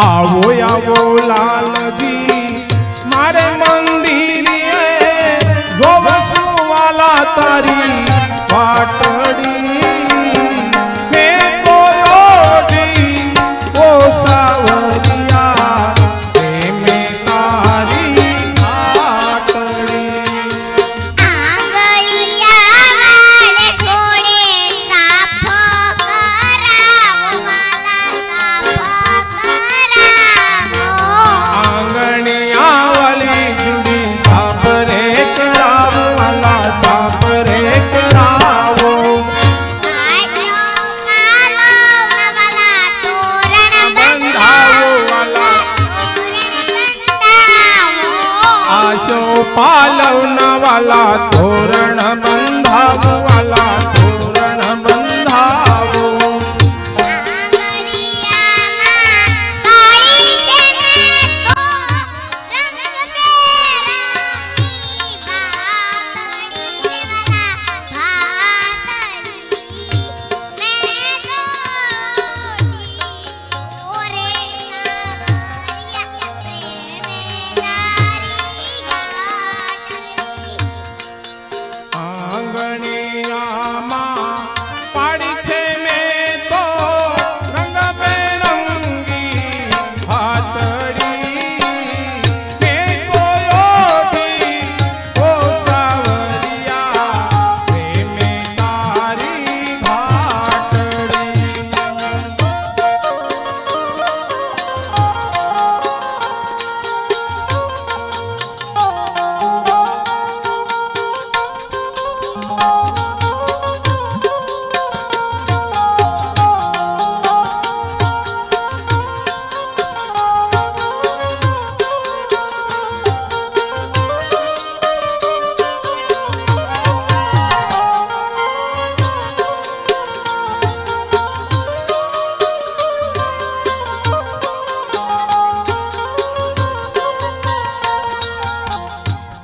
આવો આવો લાલજી. પાલવના વાલા ધોરણ